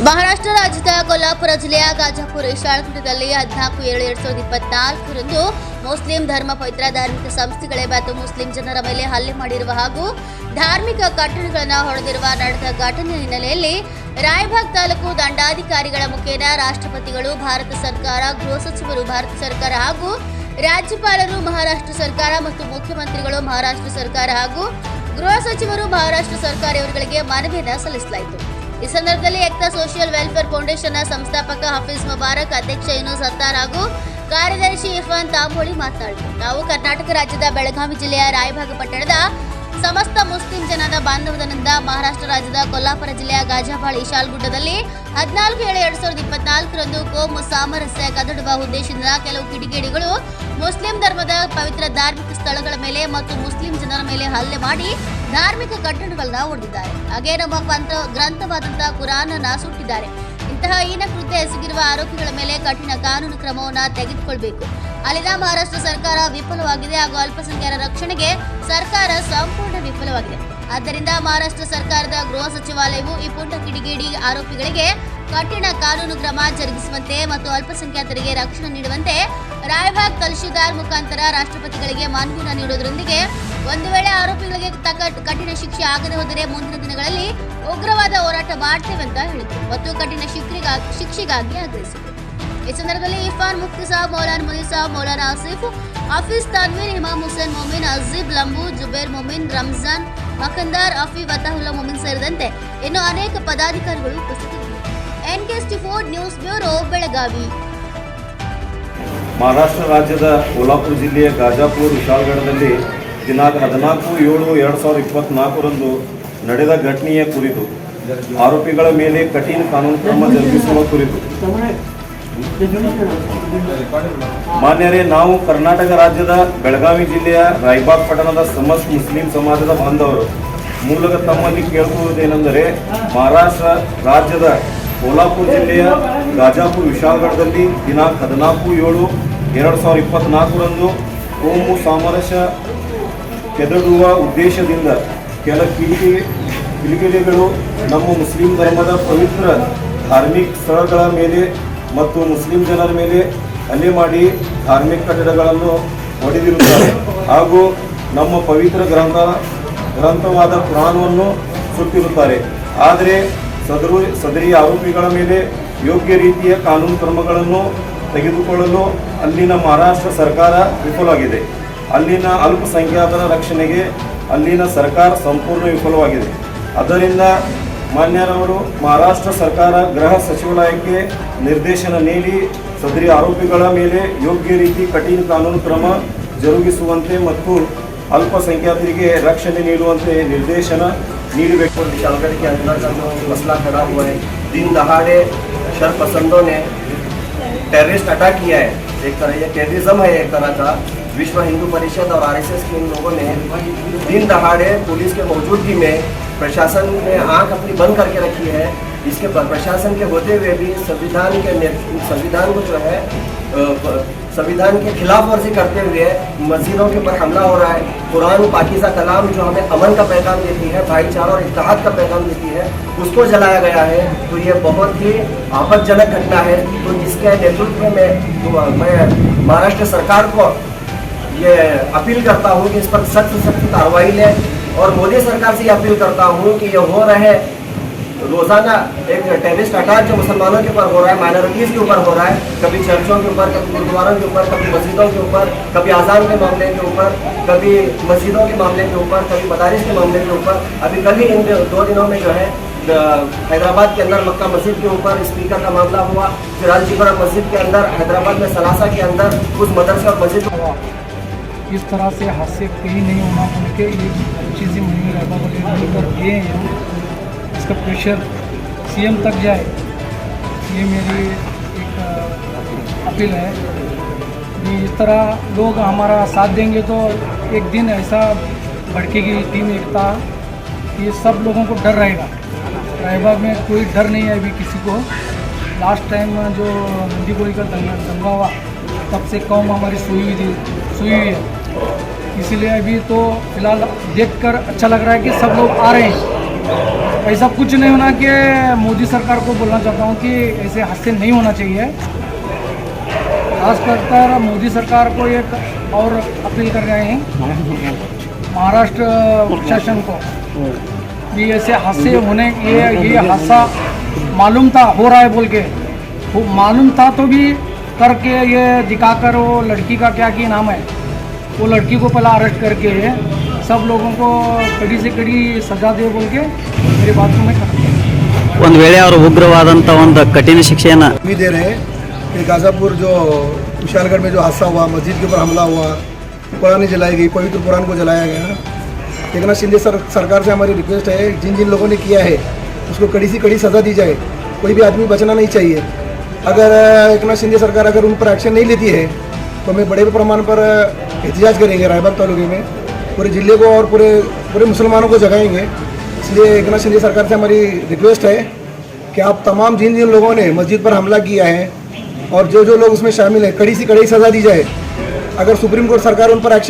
ಮಹಾರಾಷ್ಟ್ರ ರಾಜ್ಯದ ಕೊಲ್ಲಾಪುರ ಜಿಲ್ಲೆಯ ಗಾಜಾಪುರ ಇಶಾಳಗುಡ್ಡದಲ್ಲಿ ಹದಿನಾಲ್ಕು ಏಳು ಎರಡ್ ಸಾವಿರದ ಇಪ್ಪತ್ನಾಲ್ಕರಂದು ಮುಸ್ಲಿಂ ಧರ್ಮ ಪವಿತ್ರ ಧಾರ್ಮಿಕ ಸಂಸ್ಥೆಗಳೇ ಮತ್ತು ಮುಸ್ಲಿಂ ಜನರ ಮೇಲೆ ಹಲ್ಲೆ ಮಾಡಿರುವ ಹಾಗೂ ಧಾರ್ಮಿಕ ಕಟ್ಟಡಗಳನ್ನು ಹೊಡೆದಿರುವ ನಡೆದ ಘಟನೆ ಹಿನ್ನೆಲೆಯಲ್ಲಿ ರಾಯಬಾಗ್ ತಾಲೂಕು ದಂಡಾಧಿಕಾರಿಗಳ ಮುಖೇನ ರಾಷ್ಟ್ರಪತಿಗಳು, ಭಾರತ ಸರ್ಕಾರ, ಗೃಹ ಸಚಿವರು, ಭಾರತ ಸರ್ಕಾರ ಹಾಗೂ ರಾಜ್ಯಪಾಲರು, ಮಹಾರಾಷ್ಟ್ರ ಸರ್ಕಾರ ಮತ್ತು ಮುಖ್ಯಮಂತ್ರಿಗಳು, ಮಹಾರಾಷ್ಟ್ರ ಸರ್ಕಾರ ಹಾಗೂ ಗೃಹ ಸಚಿವರು, ಮಹಾರಾಷ್ಟ್ರ ಸರ್ಕಾರ ಇವರುಗಳಿಗೆ ಮನವಿಯನ್ನು ಸಲ್ಲಿಸಲಾಯಿತು. ಈ ಸಂದರ್ಭದಲ್ಲಿ ಎಕ್ತಾ ಸೋಷಿಯಲ್ ವೆಲ್ಫೇರ್ ಫೌಂಡೇಶನ್ನ ಸಂಸ್ಥಾಪಕ ಹಫೀಜ್ ಮುಬಾರಕ್, ಅಧ್ಯಕ್ಷ ಸತ್ತಾರ್ ಹಾಗೂ ಕಾರ್ಯದರ್ಶಿ ಇರ್ಫಾನ್ ತಾಂಬೋಳಿ ಮಾತನಾಡಿದರು. ನಾವು ಕರ್ನಾಟಕ ರಾಜ್ಯದ ಬೆಳಗಾವಿ ಜಿಲ್ಲೆಯ ರಾಯಭಾಗ ಪಟ್ಟಣದ ಸಮಸ್ತ ಮುಸ್ಲಿಂ ಜನದ ಬಾಂಧವದಿಂದ ಮಹಾರಾಷ್ಟ್ರ ರಾಜ್ಯದ ಕೊಲ್ಲಾಪುರ ಜಿಲ್ಲೆಯ ಗಾಜಾಬಾಳ್ ಈಶಾಲ್ಗುಡ್ಡದಲ್ಲಿ ಹದಿನಾಲ್ಕು ಏಳು ಎರಡು ಸಾವಿರದ ಇಪ್ಪತ್ನಾಲ್ಕರಂದು ಕೋಮು ಸಾಮರಸ್ಯ ಕದಡುವ ಉದ್ದೇಶದಿಂದ ಕೆಲವು ಕಿಡಿಗೇಡಿಗಳು ಮುಸ್ಲಿಂ ಧರ್ಮದ ಪವಿತ್ರ ಧಾರ್ಮಿಕ ಸ್ಥಳಗಳ ಮೇಲೆ ಮತ್ತು ಮುಸ್ಲಿಂ ಜನರ ಮೇಲೆ ಹಲ್ಲೆ ಮಾಡಿ ಧಾರ್ಮಿಕ ಕಟ್ಟಡಗಳನ್ನ ಹೊಡೆದಿದ್ದಾರೆ ಹಾಗೆ ನಮ್ಮ ಪಂಥ ಗ್ರಂಥವಾದಂತಹ ಕುರಾನ್ ಅನ್ನ ಸುಟ್ಟಿದ್ದಾರೆ. ಇಂತಹ ಹೀನ ಕೃತ್ಯ ಎಸಗಿರುವ ಆರೋಪಿಗಳ ಮೇಲೆ ಕಠಿಣ ಕಾನೂನು ಕ್ರಮವನ್ನ ತೆಗೆದುಕೊಳ್ಬೇಕು. ಅಲ್ಲಿನ ಮಹಾರಾಷ್ಟ್ರ ಸರ್ಕಾರ ವಿಫಲವಾಗಿದೆ ಹಾಗೂ ಅಲ್ಪಸಂಖ್ಯಾತರ ರಕ್ಷಣೆಗೆ ಸರ್ಕಾರ ಸಂಪೂರ್ಣ ವಿಫಲವಾಗಿದೆ. ಆದ್ದರಿಂದ ಮಹಾರಾಷ್ಟ್ರ ಸರ್ಕಾರದ ಗೃಹ ಸಚಿವಾಲಯವು ಈ ಪುಟ್ಟ ಕಿಡಿಗೇಡಿ ಆರೋಪಿಗಳಿಗೆ ಕಠಿಣ ಕಾನೂನು ಕ್ರಮ ಜರುಗಿಸುವಂತೆ ಮತ್ತು ಅಲ್ಪಸಂಖ್ಯಾತರಿಗೆ ರಕ್ಷಣೆ ನೀಡುವಂತೆ ರಾಯಭಾಗ್ ತಹಶೀಲ್ದಾರ್ ಮುಖಾಂತರ ರಾಷ್ಟ್ರಪತಿಗಳಿಗೆ ಮಾನ್ಗೂನ ನೀಡುವುದರೊಂದಿಗೆ ಒಂದು ವೇಳೆ ಆರೋಪಿಗಳಿಗೆ ತಕ್ಕ ಕಠಿಣ ಶಿಕ್ಷೆ ಆಗದೆ ಹೋದರೆ ಮುಂದಿನ ದಿನಗಳಲ್ಲಿ ಉಗ್ರವಾದ ಹೋರಾಟ ಮಾಡ್ತೇವೆ ಅಂತ ಹೇಳಿದರು. ಮತ್ತು ಕಠಿಣ ಶಿಕ್ಷೆಗಾಗಿ ಆಗ್ರಹಿಸಿದರು. ಈ ಸಂದರ್ಭದಲ್ಲಿ ಇರ್ಫಾನ್ ಮುಫ್ತಿ ಸಾಬ್, ಮೌಲಾನ್ ಮುನಿ ಸಾಬ್, ಮೌಲಾನ್ ಆಸಿಫ್ ಹಫೀಸ್ ತಾನ್ವೀರ್, ಇಮಾಮ್ ಹುಸೇನ್ ಮೊಮಿನ್, ಅಜೀಬ್ ಲಂಬು, ಜುಬೇರ್ ಮೊಮಿನ್, ರಂಜಾನ್ ಮಖಂದಾರ್ ಅಫಿ ಅತಾಹುಲ್ಲಾ ಮೊಮಿನ್ ಸೇರಿದಂತೆ ಇನ್ನು ಅನೇಕ ಪದಾಧಿಕಾರಿಗಳು ಉಪಸ್ಥಿತರಿದ್ದರು T four news bureau, Belagavi. Maharashtra ರಾಜ್ಯದ ಕೋಲ್ಹಾಪುರ ಜಿಲ್ಲೆಯ ಗಾಜಾಪುರ್, ವಿಶಾಲಗಢದಲ್ಲಿ ದಿನಾಂಕ ಹದಿನಾಲ್ಕು ಏಳು ಎರಡು ಸಾವಿರದ ಇಪ್ಪತ್ನಾಲ್ಕರಂದು ನಡೆದ ಘಟನೆಯ ಕುರಿತು ಆರೋಪಿಗಳ ಮೇಲೆ ಕಠಿಣ ಕಾನೂನು ಕ್ರಮ ಜರುಗಿಸುವ ಕುರಿತು. ಮಾನ್ಯರೇ, ನಾವು ಕರ್ನಾಟಕ ರಾಜ್ಯದ ಬೆಳಗಾವಿ ಜಿಲ್ಲೆಯ ರಾಯಬಾಗ್ ಪಟ್ಟಣದ ಸಮಸ್ತ ಮುಸ್ಲಿಂ ಸಮಾಜದ ಬಾಂಧವರು. ಮೂಲಕ ತಮ್ಮಲ್ಲಿ ಕೇಳುವುದೇನೆಂದರೆ ಮಹಾರಾಷ್ಟ್ರ ರಾಜ್ಯದ ಕೋಲ್ಹಾಪುರ ಜಿಲ್ಲೆಯ ರಾಜಾಪುರ ವಿಶಾಲಗಢದಲ್ಲಿ ದಿನಾಂಕ ಹದಿನಾಲ್ಕು ಏಳು ಎರಡು ಸಾವಿರದ ಇಪ್ಪತ್ನಾಲ್ಕರಂದು ಕೋಮು ಸಾಮರಸ್ಯ ಕೆದಡುವ ಉದ್ದೇಶದಿಂದ ಕೆಲ ಕಿಡಿಗೆ ಕಿಡಿಗೇಡಿಗಳು ನಮ್ಮ ಮುಸ್ಲಿಂ ಧರ್ಮದ ಪವಿತ್ರ ಧಾರ್ಮಿಕ ಸ್ಥಳಗಳ ಮೇಲೆ ಮತ್ತು ಮುಸ್ಲಿಂ ಜನರ ಮೇಲೆ ಹಲ್ಲೆ ಮಾಡಿ ಧಾರ್ಮಿಕ ಕಟ್ಟಡಗಳನ್ನು ಹೊಡೆದಿರುತ್ತಾರೆ ಹಾಗೂ ನಮ್ಮ ಪವಿತ್ರ ಗ್ರಂಥ ಗ್ರಂಥವಾದ ಪುರಾಣವನ್ನು ಸುತ್ತಿರುತ್ತಾರೆ. ಆದರೆ ಸದರು ಸದರಿ ಆರೋಪಿಗಳ ಮೇಲೆ ಯೋಗ್ಯ ರೀತಿಯ ಕಾನೂನು ಕ್ರಮಗಳನ್ನು ತೆಗೆದುಕೊಳ್ಳಲು ಅಲ್ಲಿನ ಮಹಾರಾಷ್ಟ್ರ ಸರ್ಕಾರ ವಿಫಲವಾಗಿದೆ. ಅಲ್ಲಿನ ಅಲ್ಪಸಂಖ್ಯಾತರ ರಕ್ಷಣೆಗೆ ಅಲ್ಲಿನ ಸರ್ಕಾರ ಸಂಪೂರ್ಣ ವಿಫಲವಾಗಿದೆ ಆದ್ದರಿಂದ ಮಾನ್ಯರವರು ಮಹಾರಾಷ್ಟ್ರ ಸರ್ಕಾರ ಗೃಹ ಸಚಿವಾಲಯಕ್ಕೆ ನಿರ್ದೇಶನ ನೀಡಿ ಸದರಿ ಆರೋಪಿಗಳ ಮೇಲೆ ಯೋಗ್ಯ ರೀತಿ ಕಠಿಣ ಕಾನೂನು ಕ್ರಮ ಜರುಗಿಸುವಂತೆ ಮತ್ತು ಅಲ್ಪಸಂಖ್ಯಾತರಿಗೆ ರಕ್ಷಣೆ ನೀಡುವಂತೆ ನಿರ್ದೇಶನ ನೀಡಬೇಕು विशालगढ़ के अंदर का जो मसला खड़ा हुआ है दिन दहाड़े शरपसंदों ने टेररिस्ट अटैक किया है एक तरह ये टेररिज्म है एक तरह का विश्व हिंदू परिषद और आरएसएस के इन लोगों ने दिन दहाड़े पुलिस के मौजूदगी में प्रशासन ने आँख अपनी बंद करके रखी है। इसके पर प्रशासन के होते हुए भी संविधान के संविधान को जो है संविधान के खिलाफ वर्जी करते हुए मस्जिदों के ऊपर हमला हो रहा है। कुरान, पाकिजा कलाम जो हमें अमन का पैगाम देती है, भाईचारा और इतिहाद का पैगाम देती है, उसको जलाया गया है। तो ये बहुत ही आपत्तिजनक घटना है। तो इसके नेतृत्व में तो मैं महाराष्ट्र सरकार को ये अपील करता हूँ कि इस पर सख्त सख्त कार्रवाई लें और मोदी सरकार से ये अपील करता हूँ कि ये हो रहे रोज़ाना एक टेररिस्ट अटैक जो मुसलमानों के ऊपर हो रहा है माइनॉरिटीज़ के ऊपर हो रहा है, कभी चर्चों के ऊपर, कभी गुरुद्वारों के ऊपर, कभी मस्जिदों के ऊपर, कभी आज़ान के मामले के ऊपर, कभी मस्जिदों के मामले के ऊपर, कभी मदारिस के मामले के ऊपर। अभी कल ही इन दो दिनों में जो है हैदराबाद के अंदर मक्का मस्जिद के ऊपर स्पीकर का मामला हुआ। फिर अलजीपरा मस्जिद के अंदर, हैदराबाद में सलासा के अंदर कुछ मदरसा मस्जिद इस तरह से हादसे कहीं नहीं होना, उनके ये चीज़ें मुहिम रहबा वगैरह लेकर गए हैं। इसका प्रेशर सीएम तक जाए, ये मेरी एक अपील है कि इस तरह लोग हमारा साथ देंगे तो एक दिन ऐसा भड़केगी टीम एकता कि सब लोगों को डर रहेगा रायबाग में कोई डर नहीं है अभी किसी को लास्ट टाइम जो नंदी गोली का दंगा दंगा हुआ तब से कौम हमारी सोई हुई थी सोई हुई है। इसीलिए अभी तो फ़िलहाल देखकर अच्छा लग रहा है कि सब लोग आ रहे हैं। ऐसा कुछ नहीं होना कि मोदी सरकार को बोलना चाहता हूँ कि ऐसे हादसे नहीं होना चाहिए। खास कर मोदी सरकार को एक और अपील कर रहे हैं। महाराष्ट्र प्रशासन को भी ऐसे हादसे होने, ये ये हादसा मालूम था, हो रहा है बोल के। मालूम था तो भी करके ये दिखाकर वो लड़की का क्या की नाम है वो लड़की को पहला अरेस्ट करके सब लोगों को कड़ी से कड़ी सजा दे बोल के मेरी बात को मैं करता हूँ ಒಂದು ವೇಳೆ ಅವರು ಉಗ್ರವಾದಂಥ ಒಂದು ಕಠಿಣ ಶಿಕ್ಷೆಯನ್ನು भी दे रहे हैं कि गाज़ापुर जो विशालगढ़ में जो हादसा हुआ मस्जिद के ऊपर हमला हुआ कुरान जलाई गई पवित्र कुरान को जलाया गया एक नाथ शिंदे सर, सरकार से हमारी रिक्वेस्ट है जिन जिन लोगों ने किया है उसको कड़ी से कड़ी सज़ा दी जाए कोई भी आदमी बचना नहीं चाहिए अगर एक नाथ शिंदे सरकार अगर उन पर एक्शन नहीं लेती है तो हमें बड़े पैमाने पर एहतजाज करेंगे रायबाग तालुके में। पूरे ज़िले को और पूरे पूरे मुसलमानों को जगाएँगे। इसलिए एक नाथ शिंदे सरकार से हमारी रिक्वेस्ट है कि आप तमाम जिन जिन लोगों ने मस्जिद पर हमला किया है और जो जो लोग उसमें शामिल हैं, कड़ी सी कड़ी सज़ा दी जाए। अगर सुप्रीम कोर्ट सरकार उन पर एक्शन